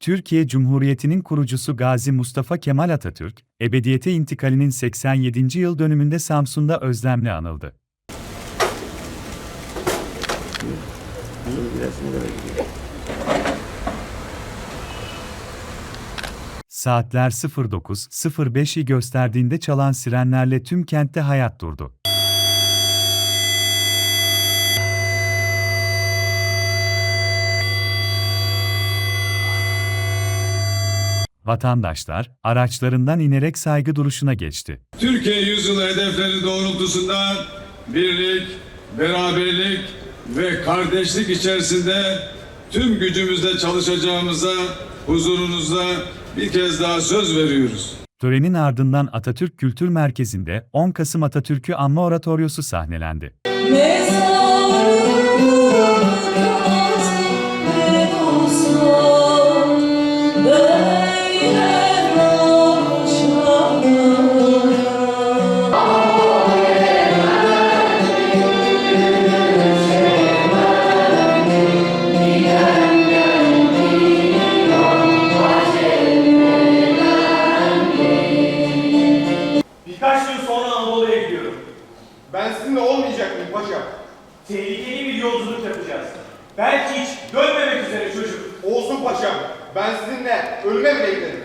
Türkiye Cumhuriyeti'nin kurucusu Gazi Mustafa Kemal Atatürk, ebediyete intikalinin 87. yıl dönümünde Samsun'da özlemle anıldı. Saatler 09.05'i gösterdiğinde çalan sirenlerle tüm kentte hayat durdu. Vatandaşlar araçlarından inerek saygı duruşuna geçti. Türkiye yüzyılı hedefleri doğrultusunda birlik, beraberlik ve kardeşlik içerisinde tüm gücümüzle çalışacağımıza huzurunuzda bir kez daha söz veriyoruz. Törenin ardından Atatürk Kültür Merkezi'nde 10 Kasım Atatürk'ü anma oratoryosu sahnelendi. Birkaç Tehlikeli bir yolculuk yapacağız. Belki hiç dönmemek Ben sizinle ölüme bile giderim.